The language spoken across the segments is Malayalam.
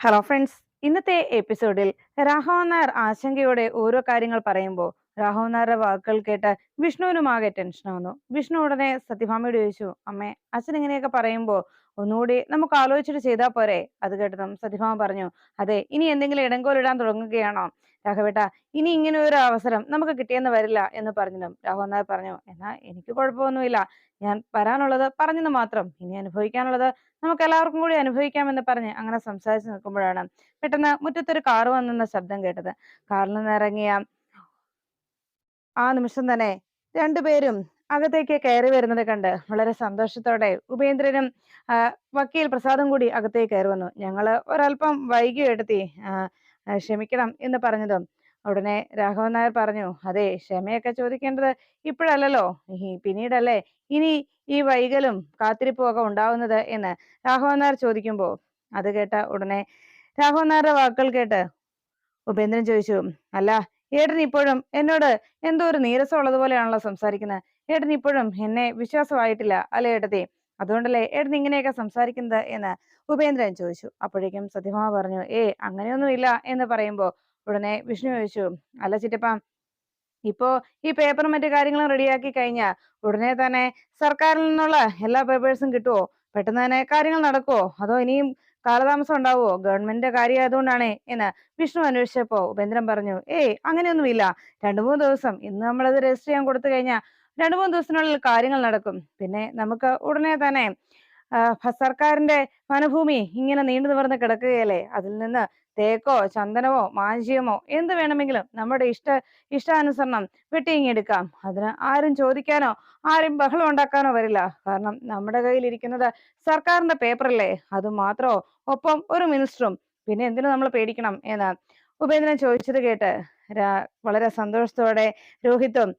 ഹലോ ഫ്രണ്ട്സ് ഇന്നത്തെ എപ്പിസോഡിൽ രാഹോ നായർ ആശങ്കയോടെ ഓരോ കാര്യങ്ങൾ പറയുമ്പോൾ രാഹോ നായരുടെ വാക്കുകൾ കേട്ട് വിഷ്ണുവിനുമാകെ ടെൻഷനാവുന്നു വിഷ്ണു ഉടനെ സത്യഭാമയോട് ചോദിച്ചു അമ്മേ അച്ഛൻ ഇങ്ങനെയൊക്കെ പറയുമ്പോൾ ഒന്നുകൂടി നമുക്ക് ആലോചിച്ചിട്ട് ചെയ്താൽ പോരെ? അത് കേട്ടതും സത്യഭാമ പറഞ്ഞു അതെ ഇനി എന്തെങ്കിലും ഇടങ്കോലിടാൻ തുടങ്ങുകയാണോ? രാഘവേട്ട ഇനി ഇങ്ങനെ ഒരു അവസരം നമുക്ക് കിട്ടിയെന്ന് വരില്ല എന്ന് പറഞ്ഞതും രാഘവൻ നായർ പറഞ്ഞു എന്നാ എനിക്ക് കുഴപ്പമൊന്നുമില്ല. ഞാൻ വരാനുള്ളത് പറഞ്ഞെന്ന് മാത്രം. ഇനി അനുഭവിക്കാനുള്ളത് നമുക്ക് എല്ലാവർക്കും കൂടി അനുഭവിക്കാമെന്ന് പറഞ്ഞ് അങ്ങനെ സംസാരിച്ച് നിൽക്കുമ്പോഴാണ് പെട്ടെന്ന് മുറ്റത്തൊരു കാറ് വന്നെന്ന ശബ്ദം കേട്ടത്. കാറിൽ നിന്ന് ഇറങ്ങിയ ആ നിമിഷം തന്നെ രണ്ടുപേരും അകത്തേക്ക് കയറി വരുന്നത് കണ്ട് വളരെ സന്തോഷത്തോടെ ഉപേന്ദ്രനും വക്കീൽ പ്രസാദും കൂടി അകത്തേക്ക് കയറി വന്നു. ഞങ്ങൾ ഒരല്പം വൈകി എടുത്തി ക്ഷമിക്കണം എന്ന് പറഞ്ഞതും? ഉടനെ രാഘവൻ നായർ പറഞ്ഞു അതെ ക്ഷമയൊക്കെ ചോദിക്കേണ്ടത് ഇപ്പോഴല്ലല്ലോ? പിന്നീടല്ലേ? ഇനി ഈ വൈകലും കാത്തിരിപ്പും ഒക്കെ ഉണ്ടാവുന്നത് എന്ന്? രാഘവൻ നായർ ചോദിക്കുമ്പോ അത് കേട്ട ഉടനെ രാഘവൻ നായരുടെ വാക്കുകൾ കേട്ട് ഉപേന്ദ്രൻ ചോദിച്ചു അല്ല ഏട്ടൻ ഇപ്പോഴും എന്നോട് എന്തോ ഒരു നീരസം ഉള്ളതുപോലെയാണല്ലോ സംസാരിക്കുന്നത് ഏട്ടൻ ഇപ്പോഴും എന്നെ വിശ്വാസമായിട്ടില്ല അല്ലേ ഏട്ടത്തി? അതുകൊണ്ടല്ലേ ഏട്ടൻ ഇങ്ങനെയൊക്കെ സംസാരിക്കുന്നത് എന്ന് ഉപേന്ദ്രൻ ചോദിച്ചു. അപ്പോഴേക്കും സത്യഭാമ പറഞ്ഞു ഏ അങ്ങനെയൊന്നുമില്ല എന്ന് പറയുമ്പോ ഉടനെ വിഷ്ണു ചോദിച്ചു അല്ല ചിറ്റപ്പ ഇപ്പോ ഈ പേപ്പറും മറ്റു കാര്യങ്ങളും റെഡിയാക്കി കഴിഞ്ഞാൽ ഉടനെ തന്നെ സർക്കാരിൽ നിന്നുള്ള എല്ലാ പേപ്പേഴ്സും കിട്ടുമോ പെട്ടെന്ന് തന്നെ കാര്യങ്ങൾ നടക്കുവോ? അതോ ഇനിയും കാലതാമസം ഉണ്ടാവുമോ ഗവൺമെന്റിന്റെ കാര്യം ആയതുകൊണ്ടാണ് എന്ന് വിഷ്ണു അന്വേഷിച്ചപ്പോ ഉപേന്ദ്രൻ പറഞ്ഞു ഏയ് അങ്ങനെയൊന്നുമില്ല. രണ്ടു മൂന്ന് ദിവസം ഇന്ന് നമ്മളത് രജിസ്റ്റർ ചെയ്യാൻ കൊടുത്തു കഴിഞ്ഞാൽ രണ്ടു മൂന്ന് ദിവസത്തിനുള്ളിൽ കാര്യങ്ങൾ നടക്കും. പിന്നെ നമുക്ക് ഉടനെ തന്നെ സർക്കാരിന്റെ വനഭൂമി ഇങ്ങനെ നീണ്ടു നിവർന്ന് കിടക്കുകയല്ലേ? അതിൽ നിന്ന് തേക്കോ ചന്ദനമോ മാഞ്ചിയമോ എന്ത് വേണമെങ്കിലും നമ്മുടെ ഇഷ്ട ഇഷ്ടാനുസരണം വെട്ടിയിങ്ങെടുക്കാം. അതിന് ആരും ചോദിക്കാനോ ആരും ബഹളം ഉണ്ടാക്കാനോ വരില്ല. കാരണം നമ്മുടെ കയ്യിൽ ഇരിക്കുന്നത് സർക്കാരിന്റെ പേപ്പറല്ലേ? അത് മാത്രമോ ഒപ്പം ഒരു മിനിസ്റ്ററും. പിന്നെ എന്തിനു നമ്മൾ പേടിക്കണം എന്ന് ഉപേന്ദ്രൻ ചോദിച്ചത് കേട്ട് വളരെ സന്തോഷത്തോടെ രോഹിത്തും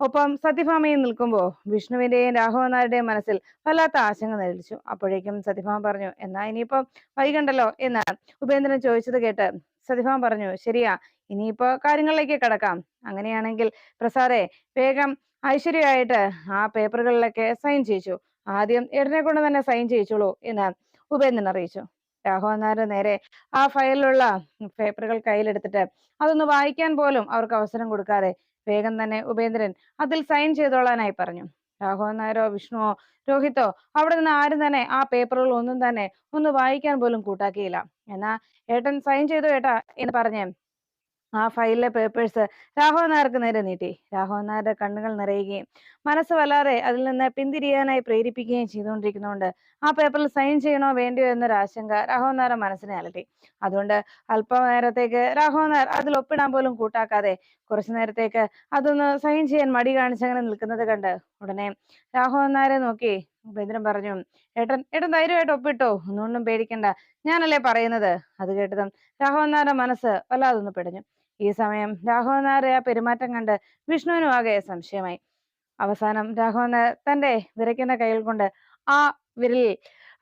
ഒപ്പം സത്യഭാമയും നിൽക്കുമ്പോൾ വിഷ്ണുവിന്റെയും രാഘവനാരുടെയും മനസ്സിൽ വല്ലാത്ത ആശങ്ക നിലച്ചു. അപ്പോഴേക്കും സത്യഭാമ പറഞ്ഞു എന്നാ ഇനിയിപ്പം വൈകണ്ടല്ലോ? എന്ന് ഉപേന്ദ്രൻ ചോദിച്ചത് കേട്ട് സത്യഭാമ പറഞ്ഞു ശരിയാ ഇനിയിപ്പോ കാര്യങ്ങളിലേക്ക് കടക്കാം. അങ്ങനെയാണെങ്കിൽ പ്രസാദെ വേഗം ഐശ്വര്യമായിട്ട് ആ പേപ്പറുകളിലൊക്കെ സൈൻ ചെയ്യിച്ചു. ആദ്യം എടനെ കൊണ്ട് തന്നെ സൈൻ ചെയ്യിച്ചോളൂ എന്ന് ഉപേന്ദ്രൻ അറിയിച്ചു. രാഘവൻ നായർ നേരെ ആ ഫയലിലുള്ള പേപ്പറുകൾ കയ്യിലെടുത്തിട്ട് അതൊന്ന് വായിക്കാൻ പോലും അവർക്ക് അവസരം കൊടുക്കാതെ വേഗം തന്നെ ഉപേന്ദ്രൻ അതിൽ സൈൻ ചെയ്തോളാനായി പറഞ്ഞു. രാഘവൻ നായരോ വിഷ്ണുവോ രോഹിത്തോ അവിടെ നിന്ന് ആരും തന്നെ ആ പേപ്പറുകൾ ഒന്നും തന്നെ ഒന്ന് വായിക്കാൻ പോലും കൂട്ടാക്കിയില്ല. എന്നാ ഏട്ടൻ സൈൻ ചെയ്തു ഏട്ടാ എന്ന് പറഞ്ഞ് ആ ഫയലിലെ പേപ്പേഴ്സ് രാഘവൻ നായർക്ക് നേരെ നീട്ടി. രാഘവൻ നായരുടെ കണ്ണുകൾ നിറയുകയും മനസ്സ് വല്ലാതെ അതിൽ നിന്ന് പിന്തിരിയാനായി പ്രേരിപ്പിക്കുകയും ചെയ്തുകൊണ്ടിരിക്കുന്നതുകൊണ്ട് ആ പേപ്പറിൽ സൈൻ ചെയ്യണോ വേണ്ടിയോ എന്നൊരു ആശങ്ക രാഘവൻ നായരുടെ മനസ്സിനെ അലട്ടി. അതുകൊണ്ട് അല്പനേരത്തേക്ക് രാഘവൻ നായർ അതിൽ ഒപ്പിടാൻ പോലും കൂട്ടാക്കാതെ കുറച്ചു നേരത്തേക്ക് അതൊന്ന് സൈൻ ചെയ്യാൻ മടി കാണിച്ചങ്ങനെ നിൽക്കുന്നത് കണ്ട് ഉടനെ രാഘവൻ നായരെ നോക്കി ഉപേന്ദ്രൻ പറഞ്ഞു ഏട്ടൻ ഏട്ടൻ ധൈര്യമായിട്ട് ഒപ്പിട്ടോ? ഒന്നുകൊണ്ടും പേടിക്കണ്ട. ഞാനല്ലേ പറയുന്നത്? അത് കേട്ടതും രാഘവൻ നായരുടെ മനസ്സ് വല്ലാതൊന്ന് പിടഞ്ഞു. ഈ സമയം രാഘവൻ നായരുടെ ആ പെരുമാറ്റം കണ്ട് വിഷ്ണുവിനും ആകെ സംശയമായി. അവസാനം രാഘവൻ നായർ തന്റെ വിറയ്ക്കുന്ന കൈകൾ കൊണ്ട് ആ വിരൽ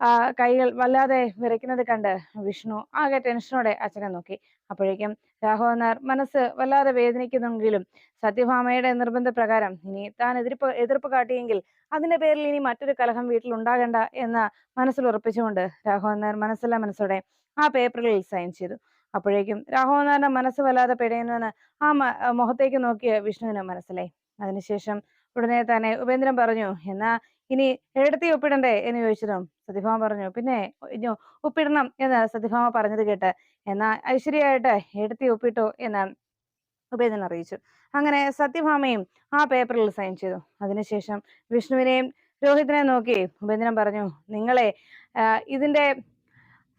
ആ കൈകൾ വല്ലാതെ വിറയ്ക്കുന്നത് കണ്ട് വിഷ്ണു ആകെ ടെൻഷനോടെ അച്ഛനെ നോക്കി. അപ്പോഴേക്കും രാഘവൻ നായർ മനസ്സ് വല്ലാതെ വേദനിക്കുന്നെങ്കിലും സത്യഭാമയുടെ നിർബന്ധപ്രകാരം ഇനി താൻ എതിർപ്പ് എതിർപ്പ് കാട്ടിയെങ്കിൽ അതിന്റെ പേരിൽ ഇനി മറ്റൊരു കലഹം വീട്ടിൽ ഉണ്ടാകണ്ട എന്ന് മനസ്സിൽ ഉറപ്പിച്ചുകൊണ്ട് രാഘവൻ നായർ മനസ്സില്ല മനസ്സോടെ ആ പേപ്പറിൽ സൈൻ ചെയ്തു. അപ്പോഴേക്കും രാഘവൻ മനസ്സ് വല്ലാതെ പിടയുന്നുവെന്ന് ആ മുഖത്തേക്ക് നോക്കിയ വിഷ്ണുവിന് മനസ്സിലായി. അതിനുശേഷം ഉടനെ തന്നെ ഉപേന്ദ്രൻ പറഞ്ഞു എന്നാ ഇനി എഴുത്തി ഒപ്പിടണ്ടേ? എന്ന് ചോദിച്ചതും സത്യഭാമ പറഞ്ഞു പിന്നെ ഒപ്പിടണം എന്ന് സത്യഭാമ പറഞ്ഞത് കേട്ട് എന്നാ ഐശ്വര്യമായിട്ട് എഴുത്തി ഒപ്പിട്ടു എന്ന് ഉപേന്ദ്രൻ അറിയിച്ചു. അങ്ങനെ സത്യഭാമയും ആ പേപ്പറിൽ സൈൻ ചെയ്തു. അതിനുശേഷം വിഷ്ണുവിനെയും രോഹിതനെ നോക്കി ഉപേന്ദ്രൻ പറഞ്ഞു നിങ്ങളെ ഇതിന്റെ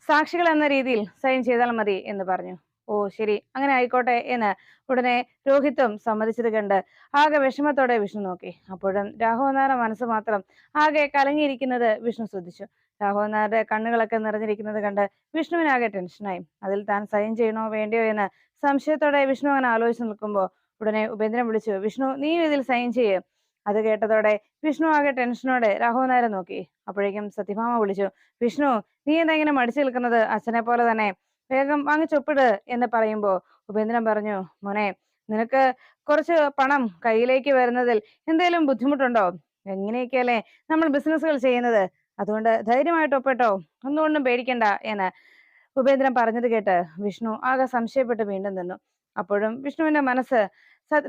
സാക്ഷികൾ എന്ന രീതിയിൽ സൈൻ ചെയ്താൽ മതി എന്ന് പറഞ്ഞു. ഓ ശരി. അങ്ങനെ ആയിക്കോട്ടെ എന്ന് ഉടനെ രോഹിത്വം സമ്മതിച്ചത് കണ്ട് ആകെ വിഷമത്തോടെ വിഷ്ണു നോക്കി. അപ്പോഴും രാഘവൻ മനസ്സ് മാത്രം ആകെ കലങ്ങിയിരിക്കുന്നത് വിഷ്ണു ശ്രദ്ധിച്ചു. രാഘവൻ കണ്ണുകളൊക്കെ നിറഞ്ഞിരിക്കുന്നത് കണ്ട് വിഷ്ണുവിനാകെ ടെൻഷനായി അതിൽ താൻ സൈൻ ചെയ്യണോ വേണ്ടയോ എന്ന് സംശയത്തോടെ വിഷ്ണു അങ്ങനെ ആലോചിച്ച് നിൽക്കുമ്പോൾ ഉടനെ ഉപേന്ദ്രൻ വിളിച്ചു വിഷ്ണു നീ ഇതിൽ സൈൻ ചെയ്യ്. അത് കേട്ടതോടെ വിഷ്ണു ആകെ ടെൻഷനോടെ രാഘവൻ നായരെ നോക്കി. അപ്പോഴേക്കും സത്യഭാമ വിളിച്ചു വിഷ്ണു നീ എന്താ ഇങ്ങനെ മടിച്ചു നിൽക്കുന്നത്? അച്ഛനെ പോലെ തന്നെ. വേഗം വാങ്ങി വാങ്ങിച്ചൊപ്പിട് എന്ന് പറയുമ്പോ ഉപേന്ദ്രൻ പറഞ്ഞു മോനെ നിനക്ക് കുറച്ച് പണം കയ്യിലേക്ക് വരുന്നതിൽ എന്തേലും ബുദ്ധിമുട്ടുണ്ടോ? എങ്ങനെയൊക്കെയല്ലേ നമ്മൾ ബിസിനസ്സുകൾ ചെയ്യുന്നത്? അതുകൊണ്ട് ധൈര്യമായിട്ട് ഒപ്പിട്ടോ. ഒന്നുകൊണ്ടും പേടിക്കണ്ട എന്ന് ഉപേന്ദ്രൻ പറഞ്ഞത് കേട്ട് വിഷ്ണു ആകെ സംശയപ്പെട്ട് വീണ്ടും നിന്നു. അപ്പോഴും വിഷ്ണുവിന്റെ മനസ്സ്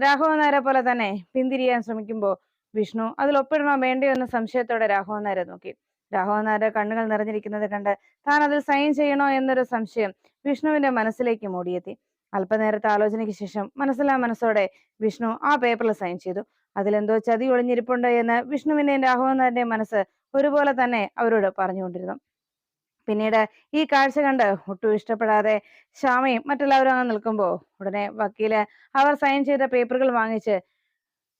രാഘവൻ നായരെ പോലെ തന്നെ പിന്തിരിയാൻ ശ്രമിക്കുമ്പോൾ വിഷ്ണു അതിൽ ഒപ്പിടണോ വേണ്ടയോ എന്ന സംശയത്തോടെ രാഘവൻ നായരെ നോക്കി. രാഘവൻ നായരെ കണ്ണുകൾ നിറഞ്ഞിരിക്കുന്നത് കണ്ട് താൻ അതിൽ സൈൻ ചെയ്യണോ എന്നൊരു സംശയം വിഷ്ണുവിന്റെ മനസ്സിലേക്ക് മൂടിയെത്തി. അല്പനേരത്തെ ആലോചനയ്ക്ക് ശേഷം മനസ്സിലാ മനസ്സോടെ വിഷ്ണു ആ പേപ്പറിൽ സൈൻ ചെയ്തു. അതിലെന്തോ ചതി ഒളിഞ്ഞിരിപ്പുണ്ട് എന്ന് വിഷ്ണുവിന്റെയും രാഘവൻ നായരുടെയും മനസ്സ് ഒരുപോലെ തന്നെ അവരോട് പറഞ്ഞുകൊണ്ടിരുന്നു. പിന്നീട് ഈ കാഴ്ച കണ്ട് ഒട്ടും ഇഷ്ടപ്പെടാതെ ശ്യാമയും മറ്റെല്ലാവരും അങ്ങ് നിൽക്കുമ്പോൾ ഉടനെ വക്കീൽ അവർ സൈൻ ചെയ്ത പേപ്പറുകൾ വാങ്ങിച്ച്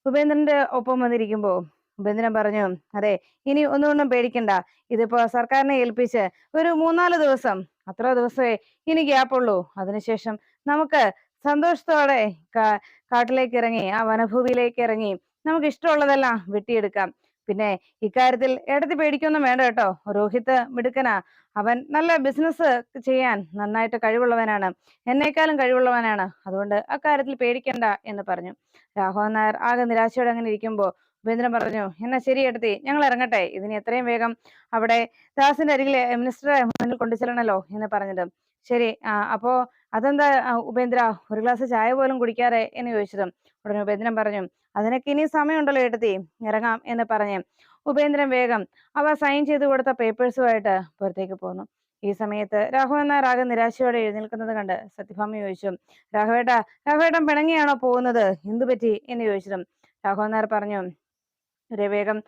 ഉപേന്ദ്രന്റെ ഒപ്പം വന്നിരിക്കുമ്പോൾ ഉപേന്ദ്രൻ പറഞ്ഞു അതെ ഇനി ഒന്നുകൊണ്ടും പേടിക്കണ്ട. ഇതിപ്പോ സർക്കാരിനെ ഏൽപ്പിച്ച് ഒരു മൂന്നാൽ ദിവസം അത്ര ദിവസമേ ഇനി ഗ്യാപ്പുള്ളൂ അതിനുശേഷം നമുക്ക് സന്തോഷത്തോടെ കാട്ടിലേക്ക് ഇറങ്ങി ആ വനഭൂമിയിലേക്ക് ഇറങ്ങി നമുക്ക് ഇഷ്ടമുള്ളതെല്ലാം വെട്ടിയെടുക്കാം. പിന്നെ ഇക്കാര്യത്തിൽ ഇടത്തി പേടിക്കൊന്നും വേണ്ട കേട്ടോ. രോഹിത് മിടുക്കനാ. അവൻ നല്ല ബിസിനസ് ചെയ്യാൻ നന്നായിട്ട് കഴിവുള്ളവനാണ്. എന്നേക്കാളും കഴിവുള്ളവനാണ്. അതുകൊണ്ട് അക്കാര്യത്തിൽ പേടിക്കണ്ട എന്ന് പറഞ്ഞു. രാഘവൻ നായർ ആകെ നിരാശയോടെ അങ്ങനെ ഇരിക്കുമ്പോൾ ഉപേന്ദ്രൻ പറഞ്ഞു എന്നാ ശരി എടുത്തി ഞങ്ങൾ ഇറങ്ങട്ടെ. ഇതിന് എത്രയും വേഗം അവിടെ ദാസിന്റെ അരികിലെ മിനിസ്റ്ററെ മുന്നിൽ കൊണ്ടുചെല്ലണല്ലോ എന്ന് പറഞ്ഞത്. ശരി അപ്പോ അതെന്താ ഉപേന്ദ്ര ഒരു ഗ്ലാസ് ചായ പോലും കുടിക്കാറേ എന്ന് ചോദിച്ചതും ഉടനെ ഉപേന്ദ്രൻ പറഞ്ഞു അതിനൊക്കെ ഇനി സമയമുണ്ടല്ലോ എടുത്തി ഇറങ്ങാം എന്ന് പറഞ്ഞ്. ഉപേന്ദ്രൻ വേഗം അവ സൈൻ ചെയ്ത് കൊടുത്ത പേപ്പേഴ്സുമായിട്ട് പുറത്തേക്ക് പോന്നു. ഈ സമയത്ത് രാഹു എന്ന രാഗം നിരാശയോടെ എഴുന്നേൽക്കുന്നത് കണ്ട് സത്യഭാമ ചോദിച്ചു രാഘവേട്ട രാഘവേട്ടൻ പിണങ്ങിയാണോ പോകുന്നത്? എന്തു പറ്റി എന്ന് ചോദിച്ചതും രാഘവൻ നായർ പറഞ്ഞു വേഗം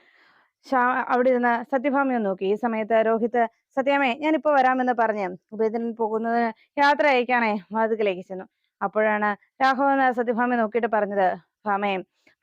അവിടെ ഇരുന്ന് സത്യഭാമയെ നോക്കി. ഈ സമയത്ത് രോഹിത് സത്യാമേ ഞാനിപ്പോ വരാമെന്ന് പറഞ്ഞ് ഉപേന്ദ്രൻ പോകുന്നതിന് യാത്ര അയക്കാനേ വാതുക്കിലേക്ക് ചെന്നു. അപ്പോഴാണ് രാഘവൻ സത്യഭാമയെ നോക്കിയിട്ട് പറഞ്ഞത് ഭാമേ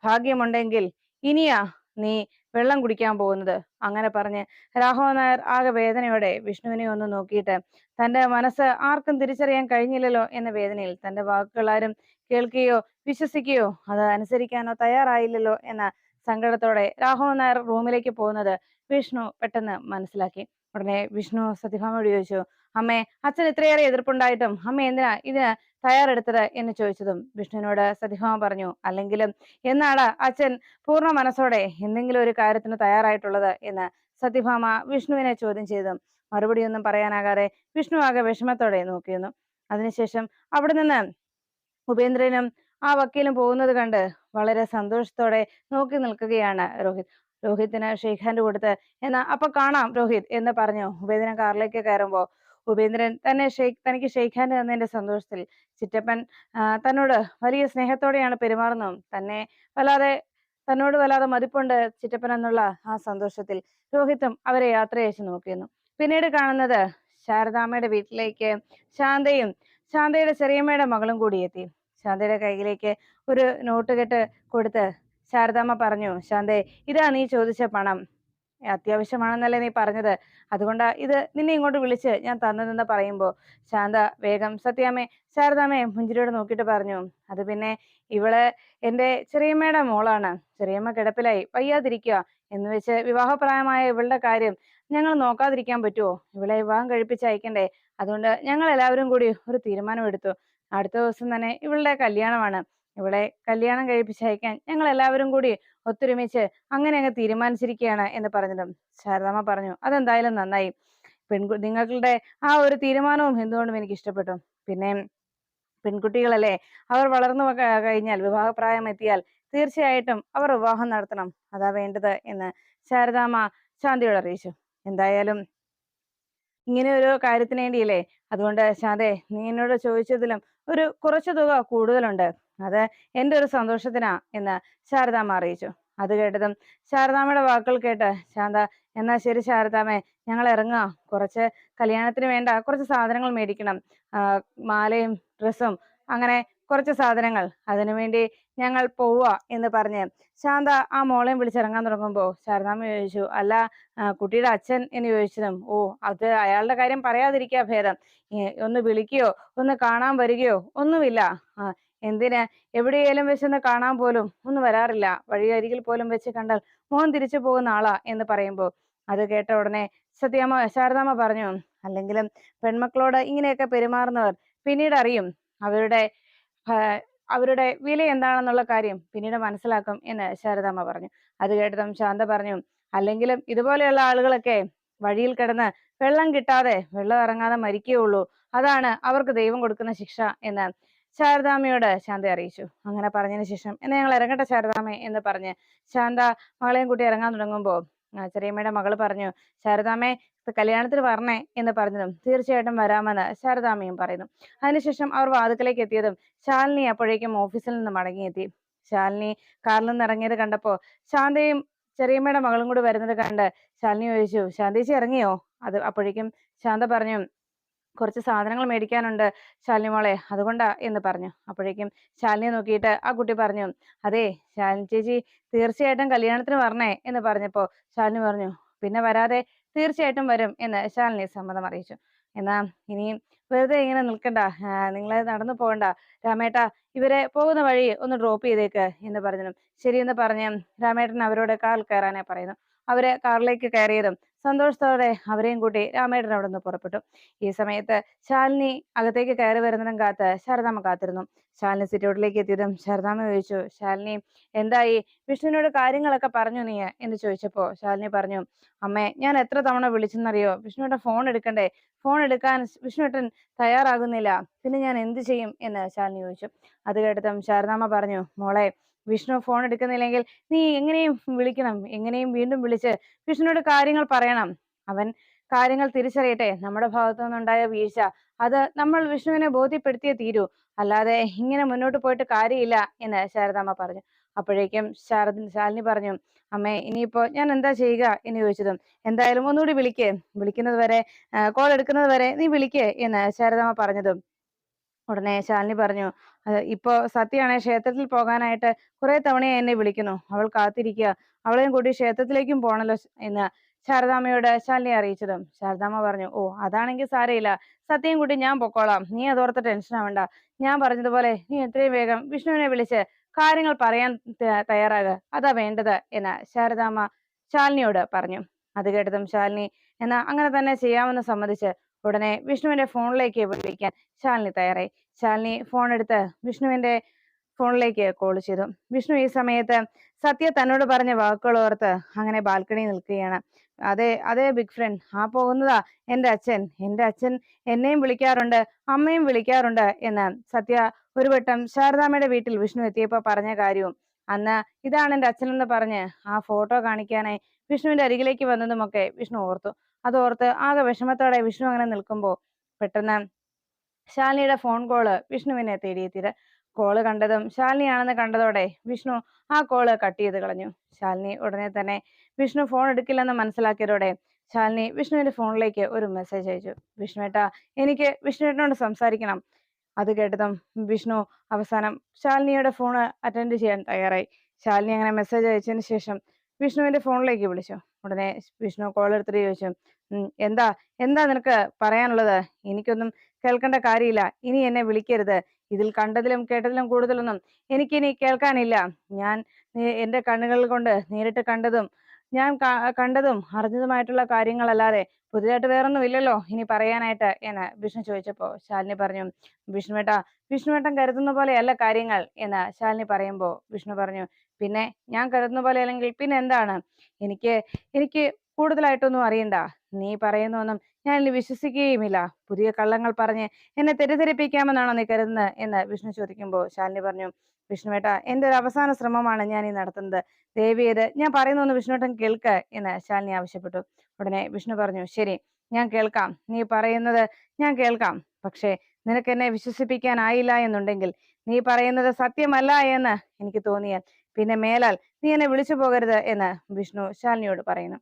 ഭാഗ്യമുണ്ടെങ്കിൽ ഇനിയാ നീ വെള്ളം കുടിക്കാൻ പോകുന്നത്. അങ്ങനെ പറഞ്ഞ് രാഘവൻ നായർ ആകെ വേദനയോടെ വിഷ്ണുവിനെ ഒന്ന് നോക്കിയിട്ട് തന്റെ മനസ്സ് ആർക്കും തിരിച്ചറിയാൻ കഴിഞ്ഞില്ലല്ലോ എന്ന വേദനയിൽ തന്റെ വാക്കുകൾ ആരും കേൾക്കുകയോ വിശ്വസിക്കുകയോ അത് അനുസരിക്കാനോ തയ്യാറായില്ലല്ലോ എന്ന സങ്കടത്തോടെ രാഘവൻ നായർ റൂമിലേക്ക് പോകുന്നത് വിഷ്ണു പെട്ടെന്ന് മനസ്സിലാക്കി. ഉടനെ വിഷ്ണു സത്യഭാമയോട് ചോദിച്ചു അമ്മേ അച്ഛൻ ഇത്രയേറെ എതിർപ്പുണ്ടായിട്ടും അമ്മ എന്തിനാ ഇതിന് തയ്യാറെടുത്തത്? എന്ന് ചോദിച്ചതും വിഷ്ണുവിനോട് സത്യഭാമ പറഞ്ഞു അല്ലെങ്കിലും എന്നാണ് അച്ഛൻ പൂർണ മനസ്സോടെ എന്തെങ്കിലും ഒരു കാര്യത്തിന് തയ്യാറായിട്ടുള്ളത്? എന്ന് സത്യഭാമ വിഷ്ണുവിനെ ചോദ്യം ചെയ്തും. മറുപടിയൊന്നും പറയാനാകാതെ വിഷ്ണു ആകെ വിഷമത്തോടെ നോക്കിയിരുന്നു. അതിനുശേഷം അവിടെ നിന്ന് ഉപേന്ദ്രനും ആ വക്കീലും പോകുന്നത് കണ്ട് വളരെ സന്തോഷത്തോടെ നോക്കി നിൽക്കുകയാണ് രോഹിത്. രോഹിത്തിന് ഷെയ്ഖ് ഹാൻഡ് കൊടുത്ത് എന്നാ അപ്പൊ കാണാം രോഹിത് എന്ന് പറഞ്ഞു. ഉപേന്ദ്രൻ കാറിലേക്ക് കയറുമ്പോ ഉപേന്ദ്രൻ തന്നെ ഷെയ്ഖ് തനിക്ക് ഷെയ്ഖ് ഹാൻഡ് തന്നതിന്റെ സന്തോഷത്തിൽ ചിറ്റപ്പൻ തന്നോട് വലിയ സ്നേഹത്തോടെയാണ് പെരുമാറുന്നതും. തന്നെ വല്ലാതെ തന്നോട് വല്ലാതെ മതിപ്പുണ്ട് ചിറ്റപ്പൻ എന്നുള്ള ആ സന്തോഷത്തിൽ രോഹിത്തും അവരെ യാത്ര അയച്ചു നോക്കിയിരുന്നു. പിന്നീട് കാണുന്നത് ശാരദാമ്മയുടെ വീട്ടിലേക്ക് ശാന്തയും ശാന്തയുടെ ചെറിയമ്മയുടെ മകളും കൂടി എത്തി. ശാന്തയുടെ കയ്യിലേക്ക് ഒരു നോട്ട് കെട്ട് കൊടുത്ത് ശാരദാമ്മ പറഞ്ഞു ശാന്തേ ഇതാ നീ ചോദിച്ച പണം. അത്യാവശ്യമാണെന്നല്ലേ നീ പറഞ്ഞത്. അതുകൊണ്ടാ ഇത് നിന്നെ ഇങ്ങോട്ട് വിളിച്ച് ഞാൻ തന്നതെന്ന് പറയുമ്പോൾ ശാന്ത വേഗം സത്യാമ്മേ ശാരദാമ്മേ മുഞ്ചിരിയോട് നോക്കിയിട്ട് പറഞ്ഞു. അത് പിന്നെ ഇവൾ എന്റെ ചെറിയമ്മയുടെ മോളാണ്. ചെറിയമ്മ കിടപ്പിലായി. വയ്യാതിരിക്കുക. എന്ന് വെച്ച് വിവാഹപ്രായമായ ഇവളുടെ കാര്യം ഞങ്ങൾ നോക്കാതിരിക്കാൻ പറ്റുമോ ഇവളെ വിവാഹം കഴിപ്പിച്ച് അയക്കണ്ടേ? അതുകൊണ്ട് ഞങ്ങൾ എല്ലാവരും കൂടി ഒരു തീരുമാനം എടുത്തു അടുത്ത ദിവസം തന്നെ ഇവളുടെ കല്യാണമാണ്. ഇവളെ കല്യാണം കഴിപ്പിച്ചയക്കാൻ ഞങ്ങൾ എല്ലാവരും കൂടി ഒത്തൊരുമിച്ച് അങ്ങനെ അങ്ങ് തീരുമാനിച്ചിരിക്കുകയാണ് എന്ന് പറഞ്ഞതും ശാരദാമ്മ പറഞ്ഞു. അതെന്തായാലും നന്നായി. പെൺകു നിങ്ങളുടെ ആ ഒരു തീരുമാനവും എന്തുകൊണ്ടും എനിക്ക് ഇഷ്ടപ്പെട്ടു. പിന്നെ പെൺകുട്ടികളല്ലേ അവർ വളർന്നു കഴിഞ്ഞാൽ വിവാഹപ്രായം എത്തിയാൽ തീർച്ചയായിട്ടും അവർ വിവാഹം നടത്തണം. അതാ വേണ്ടത് എന്ന് ശാരദാമ്മ ശാന്തിയോട് അറിയിച്ചു. എന്തായാലും ഇങ്ങനെ ഒരു കാര്യത്തിന് വേണ്ടിയില്ലേ? അതുകൊണ്ട് ശാന്തേ നീ എന്നോട് ചോദിച്ചതിലും ഒരു കുറച്ചു തുക കൂടുതലുണ്ട്. അത് എന്റെ ഒരു സന്തോഷത്തിനാ എന്ന് ശാരദാമ്മ അറിയിച്ചു. അത് കേട്ടതും ശാരദാമ്മയുടെ വാക്കുകൾ കേട്ട് ശാന്ത എന്നാ ശരി ശാരദാമ്മേ ഞങ്ങൾ ഇറങ്ങുക കുറച്ച് കല്യാണത്തിന് വേണ്ട കുറച്ച് സാധനങ്ങൾ മേടിക്കണം. മാലയും ഡ്രസ്സും അങ്ങനെ കുറച്ച് സാധനങ്ങൾ. അതിനുവേണ്ടി ഞങ്ങൾ പോവുക എന്ന് പറഞ്ഞ്. ശാന്ത ആ മോളെയും വിളിച്ചിറങ്ങാൻ തുടങ്ങുമ്പോൾ ശാരദാമ്മ ചോദിച്ചു അല്ല കുട്ടിയുടെ അച്ഛൻ എന്ന് ചോദിച്ചതും ഓ അത് അയാളുടെ കാര്യം പറയാതിരിക്കുക ഭേദം. ഒന്ന് വിളിക്കുകയോ ഒന്ന് കാണാൻ വരികയോ? ഒന്നുമില്ല. എന്തിന്? എവിടെയെങ്കിലും വെച്ചൊന്ന് കാണാൻ പോലും ഒന്നും വരാറില്ല. വഴിയരികിൽ പോലും വെച്ച് കണ്ടാൽ മോൻ തിരിച്ചു പോകുന്ന ആളാ എന്ന് പറയുമ്പോൾ അത് കേട്ട ഉടനെ സത്യാമ്മ ശാരദാമ്മ പറഞ്ഞു അല്ലെങ്കിലും പെൺമക്കളോട് ഇങ്ങനെയൊക്കെ പെരുമാറുന്നവർ പിന്നീട് അറിയും അവരുടെ അവരുടെ വില എന്താണെന്നുള്ള കാര്യം പിന്നീട് മനസ്സിലാക്കും എന്ന് ശാരദാമ്മ പറഞ്ഞു. അത് കേട്ടതും ശാന്ത പറഞ്ഞു അല്ലെങ്കിലും ഇതുപോലെയുള്ള ആളുകളൊക്കെ വഴിയിൽ കിടന്ന് വെള്ളം കിട്ടാതെ വെള്ളം ഇറങ്ങാതെ മരിക്കുകയുള്ളൂ. അതാണ് അവർക്ക് ദൈവം കൊടുക്കുന്ന ശിക്ഷ എന്ന് ശാരദാമ്മയോട് ശാന്ത അറിയിച്ചു. അങ്ങനെ പറഞ്ഞതിന് ശേഷം എന്നെ ഞങ്ങൾ ഇറങ്ങട്ടെ ശാരദാമ്മ എന്ന് പറഞ്ഞ് ശാന്ത മകളെയും കൂട്ടി ഇറങ്ങാൻ തുടങ്ങുമ്പോൾ ചെറിയമ്മയുടെ മകൾ പറഞ്ഞു ശാരദാമ്മേ കല്യാണത്തിന് വരണേ എന്ന് പറഞ്ഞതും തീർച്ചയായിട്ടും വരാമെന്ന് ശാരദാമ്മയും പറയുന്നു. അതിനുശേഷം അവർ വാതുക്കലേക്ക് എത്തിയതും ശാലിനി അപ്പോഴേക്കും ഓഫീസിൽ നിന്ന് മടങ്ങിയെത്തി. ശാലിനി കാറിൽ നിന്ന് ഇറങ്ങിയത് കണ്ടപ്പോ ശാന്തയും ചെറിയമ്മയുടെ മകളും കൂടി വരുന്നത് കണ്ട് ശാലിനി ചോദിച്ചു ശാന്തേച്ചി ഇറങ്ങിയോ? അത് അപ്പോഴേക്കും ശാന്ത പറഞ്ഞു കുറച്ച് സാധനങ്ങൾ മേടിക്കാനുണ്ട്. ശാലിനി മോളെ അതുകൊണ്ടാ എന്ന് പറഞ്ഞു. അപ്പോഴേക്കും ശാലിനിയെ നോക്കിയിട്ട് ആ കുട്ടി പറഞ്ഞു അതെ ശാലിനി ചേച്ചി തീർച്ചയായിട്ടും കല്യാണത്തിന് വരണേ എന്ന് പറഞ്ഞപ്പോ ശാലിനി പറഞ്ഞു പിന്നെ വരാതെ തീർച്ചയായിട്ടും വരും എന്ന് ശാലിനി സമ്മതം അറിയിച്ചു. എന്നാ ഇനിയും വെറുതെ ഇങ്ങനെ നിൽക്കണ്ട. നിങ്ങൾ നടന്നു പോകണ്ട. രാമേട്ട ഇവരെ പോകുന്ന വഴി ഒന്ന് ഡ്രോപ്പ് ചെയ്തേക്ക് എന്ന് പറഞ്ഞു ശരിയെന്ന് പറഞ്ഞ് രാമേട്ടൻ അവരോട് കാറിൽ കയറാനായി പറയുന്നു. അവരെ കാറിലേക്ക് കയറിയതും സന്തോഷത്തോടെ അവരെയും കൂട്ടി രാമേട്ടൻ അവിടെ നിന്ന് പുറപ്പെട്ടു. ഈ സമയത്ത് ശാലിനി അകത്തേക്ക് കയറി വരുന്നതും കാത്ത് ശാരദാമ്മ കാത്തിരുന്നു. ശാലിനി സിറ്റൗട്ടിലേക്ക് എത്തിയതും ശാരദാമ്മ ചോദിച്ചു ശാലിനി എന്തായി? വിഷ്ണുവിനോട് കാര്യങ്ങളൊക്കെ പറഞ്ഞു നീ? എന്ന് ചോദിച്ചപ്പോ ശാലിനി പറഞ്ഞു അമ്മേ ഞാൻ എത്ര തവണ വിളിച്ചെന്നറിയോ? വിഷ്ണുവിന്റെ ഫോൺ എടുക്കണ്ടേ? ഫോൺ എടുക്കാൻ വിഷ്ണുട്ടൻ തയ്യാറാകുന്നില്ല. പിന്നെ ഞാൻ എന്ത് ചെയ്യും? എന്ന് ശാലിനി ചോദിച്ചു. അത് കേട്ടതും ശാരദാമ്മ പറഞ്ഞു മോളെ വിഷ്ണു ഫോൺ എടുക്കുന്നില്ലെങ്കിൽ നീ എങ്ങനെയും വിളിക്കണം എങ്ങനെയും വീണ്ടും വിളിച്ച് വിഷ്ണുവിനോട് കാര്യങ്ങൾ പറയണം. അവൻ കാര്യങ്ങൾ തിരിച്ചറിയട്ടെ. നമ്മുടെ ഭാഗത്തു നിന്നുണ്ടായ വീഴ്ച അത് നമ്മൾ വിഷ്ണുവിനെ ബോധ്യപ്പെടുത്തിയേ തീരൂ. അല്ലാതെ ഇങ്ങനെ മുന്നോട്ട് പോയിട്ട് കാര്യമില്ല എന്ന് ശാരദാമ്മ പറഞ്ഞു. അപ്പോഴേക്കും ശാരദ ശാലിനി പറഞ്ഞു അമ്മേ ഇനിയിപ്പോ ഞാൻ എന്താ ചെയ്യുക? എന്ന് ചോദിച്ചതും എന്തായാലും ഒന്നുകൂടി വിളിക്കേ. വിളിക്കുന്നത് വരെ കോൾ എടുക്കുന്നത് വരെ നീ വിളിക്കേ എന്ന് ശാരദാമ്മ പറഞ്ഞതും ഉടനെ ശാലിനി പറഞ്ഞു ഇപ്പോ സത്യയാണ് ക്ഷേത്രത്തിൽ പോകാനായിട്ട് കുറെ തവണയായി എന്നെ വിളിക്കുന്നു. അവൾ കാത്തിരിക്കുക അവളെയും കൂടി ക്ഷേത്രത്തിലേക്കും പോണല്ലോ എന്ന് ശാരദാമ്മയോട് ശാലിനി അറിയിച്ചതും. ശാരദാമ്മ പറഞ്ഞു ഓ അതാണെങ്കിൽ സാരയില്ല സത്യം കൂട്ടി ഞാൻ പൊക്കോളാം. നീ അതോർത്ത് ടെൻഷൻ ആവണ്ട. ഞാൻ പറഞ്ഞതുപോലെ നീ എത്രയും വേഗം വിഷ്ണുവിനെ വിളിച്ച് കാര്യങ്ങൾ പറയാൻ തയ്യാറാകുക അതാ വേണ്ടത് എന്ന് ശാരദാമ്മ ശാലിനിയോട് പറഞ്ഞു. അത് കേട്ടതും ശാലിനി എന്നാ അങ്ങനെ തന്നെ ചെയ്യാമെന്ന് സമ്മതിച്ച് ഉടനെ വിഷ്ണുവിന്റെ ഫോണിലേക്ക് വിളിക്കാൻ ശാലിനി തയ്യാറായി. ശാലിനി ഫോൺ എടുത്ത് വിഷ്ണുവിന്റെ ഫോണിലേക്ക് കോൾ ചെയ്തു. വിഷ്ണു ഈ സമയത്ത് സത്യ തന്നോട് പറഞ്ഞ വാക്കുകൾ ഓർത്ത് അങ്ങനെ ബാൽക്കണി നിൽക്കുകയാണ്. അതെ അതെ ബിഗ് ഫ്രണ്ട് ആ പോകുന്നതാ. എന്റെ അച്ഛൻ. എന്റെ അച്ഛൻ എന്നെയും വിളിക്കാറുണ്ട് അമ്മയും വിളിക്കാറുണ്ട് എന്ന് സത്യ ഒരു വട്ടം ശാരദാമ്മയുടെ വീട്ടിൽ വിഷ്ണു എത്തിയപ്പോ പറഞ്ഞ കാര്യവും അന്ന് ഇതാണ് എന്റെ അച്ഛനെന്ന് പറഞ്ഞ് ആ ഫോട്ടോ കാണിക്കാനായി വിഷ്ണുവിന്റെ അരികിലേക്ക് വന്നതുമൊക്കെ വിഷ്ണു ഓർത്തു. അതോർത്ത് ആകെ വിഷമത്തോടെ വിഷ്ണു അങ്ങനെ നിൽക്കുമ്പോൾ പെട്ടെന്ന് ശാലിനിയുടെ ഫോൺ കോൾ വിഷ്ണുവിനെ തേടിയെത്തിയത്. കോൾ കണ്ടതും ശാലിനിയാണെന്ന് കണ്ടതോടെ വിഷ്ണു ആ കോൾ കട്ട് ചെയ്ത് കളഞ്ഞു. ശാലിനി ഉടനെ തന്നെ വിഷ്ണു ഫോൺ എടുക്കില്ലെന്ന് മനസ്സിലാക്കിയതോടെ ശാലിനി വിഷ്ണുവിന്റെ ഫോണിലേക്ക് ഒരു മെസ്സേജ് അയച്ചു. വിഷ്ണുവേട്ട എനിക്ക് വിഷ്ണുവേട്ടനോട് സംസാരിക്കണം. അത് കേട്ടതും വിഷ്ണു അവസാനം ശാലിനിയുടെ ഫോൺ അറ്റൻഡ് ചെയ്യാൻ തയ്യാറായി. ശാലിനി അങ്ങനെ മെസ്സേജ് അയച്ചതിന് ശേഷം വിഷ്ണുവിന്റെ ഫോണിലേക്ക് വിളിച്ചു? ഉടനെ വിഷ്ണു കോൾ എടുത്തിട്ട് ചോദിച്ചു എന്താ എന്താ നിനക്ക് പറയാനുള്ളത്? എനിക്കൊന്നും കേൾക്കേണ്ട കാര്യമില്ല. ഇനി എന്നെ വിളിക്കരുത്. ഇതിൽ കണ്ടതിലും കേട്ടതിലും കൂടുതലൊന്നും എനിക്കിനി കേൾക്കാനില്ല. ഞാൻ എന്റെ കണ്ണുകൾ കൊണ്ട് നേരിട്ട് കണ്ടതും ഞാൻ കണ്ടതും അറിഞ്ഞതുമായിട്ടുള്ള കാര്യങ്ങളല്ലാതെ പുതിയതായിട്ട് വേറൊന്നും ഇല്ലല്ലോ ഇനി പറയാനായിട്ട് എന്ന് വിഷ്ണു ചോദിച്ചപ്പോ ശാലിനി പറഞ്ഞു വിഷ്ണുവേട്ട വിഷ്ണുവേട്ടൻ കരുതുന്ന പോലെയല്ല കാര്യങ്ങൾ എന്ന് ശാലിനി പറയുമ്പോ വിഷ്ണു പറഞ്ഞു പിന്നെ ഞാൻ കരുതുന്ന പോലെ അല്ലെങ്കിൽ പിന്നെ എന്താണ്? എനിക്ക് എനിക്ക് കൂടുതലായിട്ടൊന്നും അറിയണ്ട. നീ പറയുന്നൊന്നും ഞാൻ വിശ്വസിക്കുകയുമില്ല. പുതിയ കള്ളങ്ങൾ പറഞ്ഞ് എന്നെ തെറ്റിദ്ധരിപ്പിക്കാമെന്നാണോ നീ കരുതുന്നത്? എന്ന് വിഷ്ണു ചോദിക്കുമ്പോൾ ശാലിനി പറഞ്ഞു വിഷ്ണുവേട്ട എന്റെ ഒരു അവസാന ശ്രമമാണ് ഞാൻ ഈ നടത്തുന്നത്. ദേവിയത് ഞാൻ പറയുന്നൊന്ന് വിഷ്ണുവേട്ടൻ കേൾക്ക എന്ന് ശാലിനി ആവശ്യപ്പെട്ടു. ഉടനെ വിഷ്ണു പറഞ്ഞു ശരി ഞാൻ കേൾക്കാം. നീ പറയുന്നത് ഞാൻ കേൾക്കാം. പക്ഷേ നിനക്ക് എന്നെ വിശ്വസിപ്പിക്കാനായില്ല എന്നുണ്ടെങ്കിൽ നീ പറയുന്നത് സത്യമല്ല എന്ന് എനിക്ക് തോന്നിയാൽ പിന്നെ മേലാൽ നീ എന്നെ വിളിച്ചു പോകരുത് എന്ന് വിഷ്ണു ശാലിനിയോട് പറയുന്നു.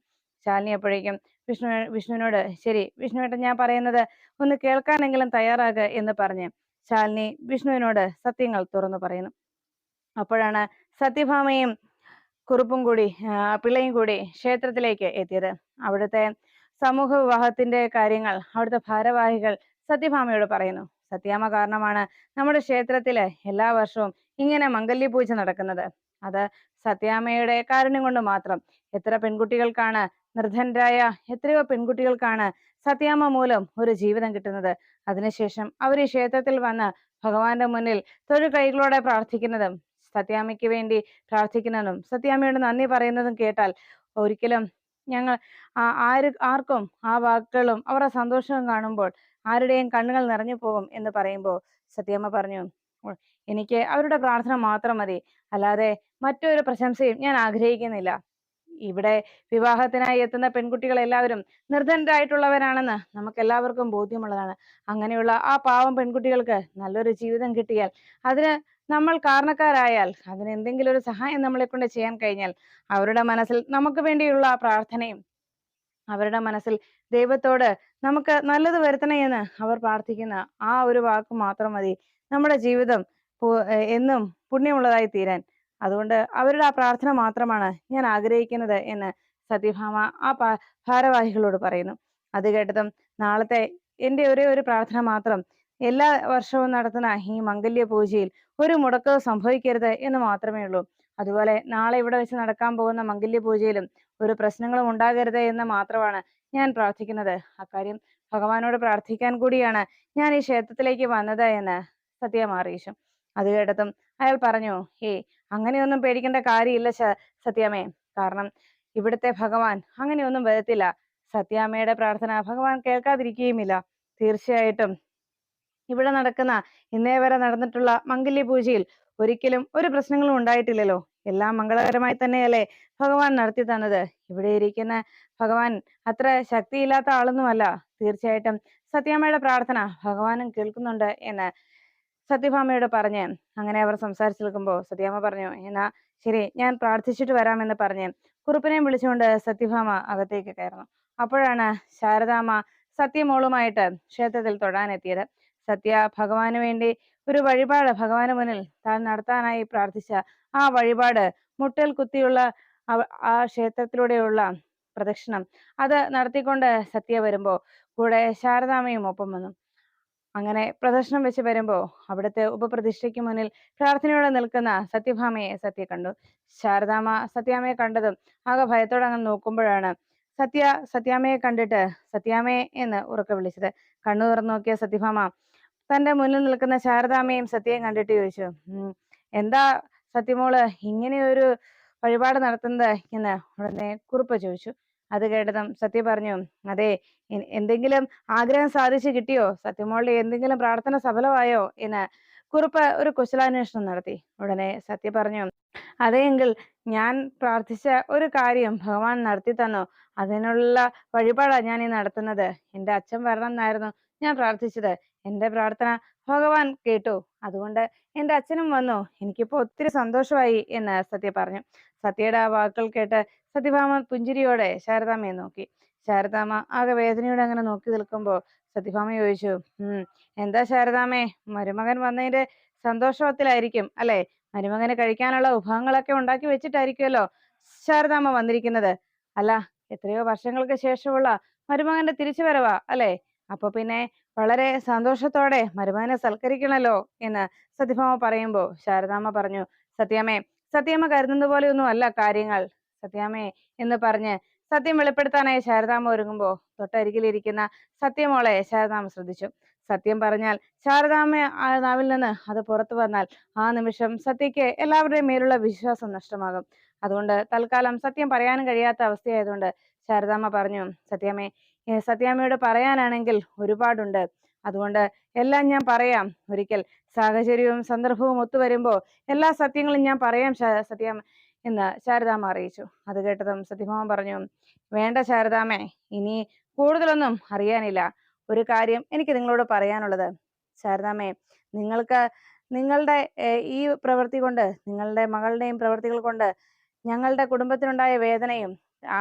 ശാലിനി അപ്പോഴേക്കും വിഷ്ണു വിഷ്ണുവിനോട് ശരി വിഷ്ണുവേട്ടൻ ഞാൻ പറയുന്നത് ഒന്ന് കേൾക്കാനെങ്കിലും തയ്യാറാകുക എന്ന് പറഞ്ഞ് ശാലിനി വിഷ്ണുവിനോട് സത്യങ്ങൾ തുറന്നു പറയുന്നു. അപ്പോഴാണ് സത്യഭാമയും കുറുപ്പും കൂടി പിള്ളയും കൂടി ക്ഷേത്രത്തിലേക്ക് എത്തിയത്. അവിടുത്തെ സമൂഹ വിവാഹത്തിന്റെ കാര്യങ്ങൾ അവിടുത്തെ ഭാരവാഹികൾ സത്യഭാമയോട് പറയുന്നു. സത്യാമ കാരണമാണ് നമ്മുടെ ക്ഷേത്രത്തിൽ എല്ലാ വർഷവും ഇങ്ങനെ മംഗല്യ പൂജ നടക്കുന്നത്. അത് സത്യാമയുടെ കാരുണ്യം കൊണ്ട് മാത്രം. എത്ര പെൺകുട്ടികൾക്കാണ് നിർധനരായ എത്രയോ പെൺകുട്ടികൾക്കാണ് സത്യാമ മൂലം ഒരു ജീവിതം കിട്ടുന്നത്. അതിനുശേഷം അവർ ഈ ക്ഷേത്രത്തിൽ വന്ന് ഭഗവാന്റെ മുന്നിൽ തൊഴിൽ കൈകളോടെ പ്രാർത്ഥിക്കുന്നതും സത്യാമ്മയ്ക്ക് വേണ്ടി പ്രാർത്ഥിക്കുന്നതും സത്യാമ്മയോട് നന്ദി പറയുന്നതും കേട്ടാൽ ഒരിക്കലും ഞങ്ങൾ ആര് ആർക്കും ആ വാക്കുകളും അവരുടെ സന്തോഷവും കാണുമ്പോൾ ആരുടെയും കണ്ണുകൾ നിറഞ്ഞു പോകും എന്ന് പറയുമ്പോൾ സത്യാമ്മ പറഞ്ഞു എനിക്ക് അവരുടെ പ്രാർത്ഥന മാത്രം മതി. അല്ലാതെ മറ്റൊരു പ്രശംസയും ഞാൻ ആഗ്രഹിക്കുന്നില്ല. ഇവിടെ വിവാഹത്തിനായി എത്തുന്ന പെൺകുട്ടികൾ എല്ലാവരും നിർധനരായിട്ടുള്ളവരാണെന്ന് നമുക്ക് എല്ലാവർക്കും ബോധ്യമുള്ളതാണ്. അങ്ങനെയുള്ള ആ പാവം പെൺകുട്ടികൾക്ക് നല്ലൊരു ജീവിതം കിട്ടിയാൽ അതിന് നമ്മൾ കാരണക്കാരായാൽ അതിന് എന്തെങ്കിലും ഒരു സഹായം നമ്മളെ കൊണ്ട് ചെയ്യാൻ കഴിഞ്ഞാൽ അവരുടെ മനസ്സിൽ നമുക്ക് വേണ്ടിയുള്ള ആ പ്രാർത്ഥനയും അവരുടെ മനസ്സിൽ ദൈവത്തോട് നമുക്ക് നല്ലത് വരുത്തണേ എന്ന് അവർ പ്രാർത്ഥിക്കുന്ന ആ ഒരു വാക്ക് മാത്രം മതി നമ്മുടെ ജീവിതം എന്നും പുണ്യമുള്ളതായി തീരാൻ. അതുകൊണ്ട് അവരുടെ ആ പ്രാർത്ഥന മാത്രമാണ് ഞാൻ ആഗ്രഹിക്കുന്നത് എന്ന് സത്യഭാമ ആ ഭാരവാഹികളോട് പറയുന്നു. അത് കേട്ടതും നാളത്തെ എന്റെ ഒരേ ഒരു പ്രാർത്ഥന മാത്രം എല്ലാ വർഷവും നടത്തുന്ന ഈ മംഗല്യ പൂജയിൽ ഒരു മുടക്ക് സംഭവിക്കരുത് എന്ന് മാത്രമേ ഉള്ളൂ. അതുപോലെ നാളെ ഇവിടെ വെച്ച് നടക്കാൻ പോകുന്ന മംഗല്യ പൂജയിലും ഒരു പ്രശ്നങ്ങളും ഉണ്ടാകരുത് എന്ന് മാത്രമാണ് ഞാൻ പ്രാർത്ഥിക്കുന്നത്. അക്കാര്യം ഭഗവാനോട് പ്രാർത്ഥിക്കാൻ കൂടിയാണ് ഞാൻ ഈ ക്ഷേത്രത്തിലേക്ക് വന്നത് എന്ന് സത്യം അറിയിച്ചു അത് കേട്ടതും അയാൾ പറഞ്ഞു ഏയ് അങ്ങനെയൊന്നും പേടിക്കേണ്ട കാര്യമില്ല സത്യാമേ കാരണം ഇവിടുത്തെ ഭഗവാൻ അങ്ങനെയൊന്നും വരത്തില്ല. സത്യാമ്മയുടെ പ്രാർത്ഥന ഭഗവാൻ കേൾക്കാതിരിക്കുകയുമില്ല. തീർച്ചയായിട്ടും ഇവിടെ നടക്കുന്ന ഇന്നേ വരെ നടന്നിട്ടുള്ള മംഗല്യ പൂജയിൽ ഒരിക്കലും ഒരു പ്രശ്നങ്ങളും ഉണ്ടായിട്ടില്ലല്ലോ. എല്ലാം മംഗളകരമായി തന്നെയല്ലേ ഭഗവാൻ നടത്തി തന്നത്. ഇവിടെ ഇരിക്കുന്ന ഭഗവാൻ അത്ര ശക്തിയില്ലാത്ത ആളൊന്നുമല്ല. തീർച്ചയായിട്ടും സത്യാമ്മയുടെ പ്രാർത്ഥന ഭഗവാനും കേൾക്കുന്നുണ്ട് എന്ന് സത്യഭാമയോട് പറഞ്ഞ് അങ്ങനെ അവർ സംസാരിച്ചു നിൽക്കുമ്പോൾ സത്യാമ്മ പറഞ്ഞു എന്നാ ശരി ഞാൻ പ്രാർത്ഥിച്ചിട്ട് വരാമെന്ന് പറഞ്ഞ് കുറുപ്പിനെയും വിളിച്ചുകൊണ്ട് സത്യഭാമ അകത്തേക്ക് കയറുന്നു. അപ്പോഴാണ് ശാരദാമ്മ സത്യമോളുമായിട്ട് ക്ഷേത്രത്തിൽ തൊഴാനെത്തിയത് സത്യ ഭഗവാന് വേണ്ടി ഒരു വഴിപാട് ഭഗവാന് മുന്നിൽ താൻ നടത്താനായി പ്രാർത്ഥിച്ച ആ വഴിപാട് മുട്ടൽ കുത്തിയുള്ള ആ ക്ഷേത്രത്തിലൂടെയുള്ള പ്രദക്ഷിണം അത് നടത്തിക്കൊണ്ട് സത്യ വരുമ്പോ കൂടെ ശാരദാമയും ഒപ്പം വന്നു. അങ്ങനെ പ്രദർശനം വെച്ച് വരുമ്പോ അവിടുത്തെ ഉപപ്രതിഷ്ഠയ്ക്ക് മുന്നിൽ പ്രാർത്ഥനയോടെ നിൽക്കുന്ന സത്യഭാമയെ സത്യ കണ്ടു. ശാരദാമ സത്യാമയെ കണ്ടതും ആകെ ഭയത്തോടെ അങ്ങ് നോക്കുമ്പോഴാണ് സത്യ സത്യാമയെ കണ്ടിട്ട് സത്യാമയെ എന്ന് ഉറക്കെ വിളിച്ചത്. കണ്ണു തുറന്നു നോക്കിയ സത്യഭാമ തന്റെ മുന്നിൽ നിൽക്കുന്ന ശാരദാമ്മയും സത്യയും കണ്ടിട്ട് ചോദിച്ചു എന്താ സത്യമോൾ ഇങ്ങനെയൊരു വഴിപാട് നടത്തുന്നത്? എന്ന് ഉടനെ കുറിപ്പ് ചോദിച്ചു. അത് കേട്ടതും സത്യ പറഞ്ഞു അതെ എന്തെങ്കിലും ആഗ്രഹം സാധിച്ചു കിട്ടിയോ? സത്യമോളുടെ എന്തെങ്കിലും പ്രാർത്ഥന സഫലമായോ? എന്ന് കുറിപ്പ് ഒരു കുശലാന്വേഷണം നടത്തി. ഉടനെ സത്യ പറഞ്ഞു അതെങ്കിൽ ഞാൻ പ്രാർത്ഥിച്ച ഒരു കാര്യം ഭഗവാൻ നടത്തി തന്നു. അതിനുള്ള വഴിപാടാണ് ഞാൻ ഈ നടത്തുന്നത്. എന്റെ അച്ഛൻ വരണം എന്നായിരുന്നു ഞാൻ പ്രാർത്ഥിച്ചത്. എന്റെ പ്രാർത്ഥന ഭഗവാൻ കേട്ടു. അതുകൊണ്ട് എന്റെ അച്ഛനും വന്നു. എനിക്കിപ്പോ ഒത്തിരി സന്തോഷമായി എന്ന് സത്യ പറഞ്ഞു. സത്യയുടെ ആ വാക്കുകൾ കേട്ട് സത്യഭാമ പുഞ്ചിരിയോടെ ശാരദാമ്മയെ നോക്കി. ശാരദാമ ആകെ വേദനയോടെ അങ്ങനെ നോക്കി നിൽക്കുമ്പോൾ സത്യഭാമ ചോദിച്ചു ഉം എന്താ ശാരദാമേ മരുമകൻ വന്നതിന്റെ സന്തോഷത്തിലായിരിക്കും അല്ലെ? മരുമകന് കഴിക്കാനുള്ള വിഭവങ്ങളൊക്കെ ഉണ്ടാക്കി വെച്ചിട്ടായിരിക്കുമല്ലോ ശാരദാമ വന്നിരിക്കുന്നത്. അല്ല എത്രയോ വർഷങ്ങൾക്ക് ശേഷമുള്ള മരുമകന്റെ തിരിച്ചു വരവാ അല്ലെ? അപ്പൊ പിന്നെ വളരെ സന്തോഷത്തോടെ മരുമകനെ സൽക്കരിക്കണല്ലോ എന്ന് സത്യഭാമ പറയുമ്പോ ശാരദാമ്മ പറഞ്ഞു സത്യാമ്മേ സത്യാമ്മ കരുതുന്നത് പോലെയൊന്നും അല്ല കാര്യങ്ങൾ. സത്യാമ്മേ എന്ന് പറഞ്ഞ് സത്യം വെളിപ്പെടുത്താനായി ശാരദാമ്മ ഒരുങ്ങുമ്പോ തൊട്ടരികിലിരിക്കുന്ന സത്യമോളെ ശാരദാമ്മ ശ്രദ്ധിച്ചു. സത്യം പറഞ്ഞാൽ ശാരദാമ്മ നാവിൽ നിന്ന് അത് പുറത്തു വന്നാൽ ആ നിമിഷം സത്യക്ക് എല്ലാവരുടെയും മേലുള്ള വിശ്വാസം നഷ്ടമാകും. അതുകൊണ്ട് തൽക്കാലം സത്യം പറയാനും കഴിയാത്ത അവസ്ഥയായതുകൊണ്ട് ശാരദാമ്മ പറഞ്ഞു സത്യാമ്മേ സത്യാമ്മയോട് പറയാനാണെങ്കിൽ ഒരുപാടുണ്ട്. അതുകൊണ്ട് എല്ലാം ഞാൻ പറയാം. ഒരിക്കൽ സാഹചര്യവും സന്ദർഭവും ഒത്തുവരുമ്പോൾ എല്ലാ സത്യങ്ങളും ഞാൻ പറയാം സത്യാമ്മ എന്ന് ശാരദാമ്മ അറിയിച്ചു. അത് കേട്ടതും സത്യഭാമൻ പറഞ്ഞു വേണ്ട ശാരദാമ്മേ ഇനി കൂടുതലൊന്നും അറിയാനില്ല. ഒരു കാര്യം എനിക്ക് നിങ്ങളോട് പറയാനുള്ളത്. ശാരദാമ്മേ നിങ്ങൾക്ക് നിങ്ങളുടെ ഈ പ്രവൃത്തി കൊണ്ട് നിങ്ങളുടെ മകളുടെയും പ്രവൃത്തികൾ കൊണ്ട് ഞങ്ങളുടെ കുടുംബത്തിനുണ്ടായ വേദനയും ആ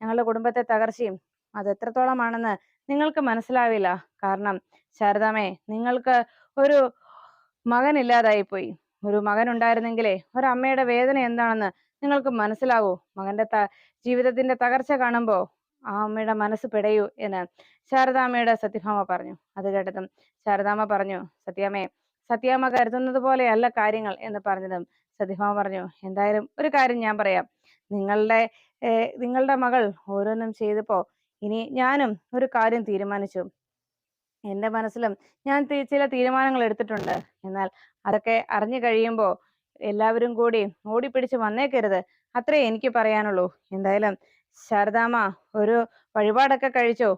ഞങ്ങളുടെ കുടുംബത്തെ തകർച്ചയും അത് എത്രത്തോളമാണെന്ന് നിങ്ങൾക്ക് മനസ്സിലാവില്ല. കാരണം ശാരദാമേ നിങ്ങൾക്ക് ഒരു മകൻ ഇല്ലാതായി പോയി ഒരു മകൻ ഉണ്ടായിരുന്നെങ്കിലേ ഒരമ്മയുടെ വേദന എന്താണെന്ന് നിങ്ങൾക്ക് മനസ്സിലാവൂ. മകന്റെ ത ജീവിതത്തിന്റെ തകർച്ച കാണുമ്പോ ആ അമ്മയുടെ മനസ്സ് പിടയൂ എന്ന് ശാരദാമ്മയുടെ സത്യഭാമ പറഞ്ഞു. അത് കേട്ടതും ശാരദാമ്മ പറഞ്ഞു സത്യാമ്മേ സത്യാമ്മ കരുതുന്നത് പോലെയല്ല കാര്യങ്ങൾ എന്ന് പറഞ്ഞതും സത്യഭാമ പറഞ്ഞു. എന്തായാലും ഒരു കാര്യം ഞാൻ പറയാം. നിങ്ങളുടെ നിങ്ങളുടെ മകൾ ഓരോന്നും ചെയ്തപ്പോ ഇനി ഞാനും ഒരു കാര്യം തീരുമാനിച്ചു. എന്റെ മനസ്സിലും ഞാൻ ചില തീരുമാനങ്ങൾ എടുത്തിട്ടുണ്ട്. എന്നാൽ അതൊക്കെ അറിഞ്ഞു കഴിയുമ്പോൾ എല്ലാവരും കൂടി ഓടിപ്പിടിച്ച് വന്നേക്കരുത്. അത്രേ എനിക്ക് പറയാനുള്ളൂ. എന്തായാലും ശാരദാമ്മ ഒരു വഴിപാടൊക്കെ കഴിച്ചു.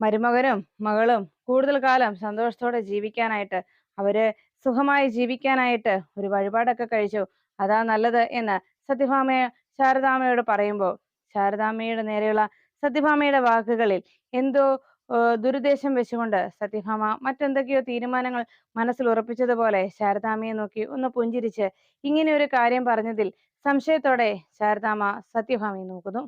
മരുമകനും മകളും കൂടുതൽ കാലം സന്തോഷത്തോടെ ജീവിക്കാനായിട്ട് അവർ സുഖമായി ജീവിക്കാനായിട്ട് ഒരു വഴിപാടൊക്കെ കഴിച്ചു. അതാ നല്ലത് എന്ന് സത്യഭാമയെ ശാരദാമ്മയോട് പറയുമ്പോൾ ശാരദാമ്മയുടെ നേരെയുള്ള സത്യഭാമയുടെ വാക്കുകളിൽ എന്തോ ദുരുദ്ദേശം വെച്ചുകൊണ്ട് സത്യഭാമ മറ്റെന്തൊക്കെയോ തീരുമാനങ്ങൾ മനസ്സിൽ ഉറപ്പിച്ചതുപോലെ ശാരദാമയെ നോക്കി ഒന്ന് പുഞ്ചിരിച്ച് ഇങ്ങനെ ഒരു കാര്യം പറഞ്ഞതിൽ സംശയത്തോടെ ശാരദാമ സത്യഭാമയെ നോക്കുന്നു.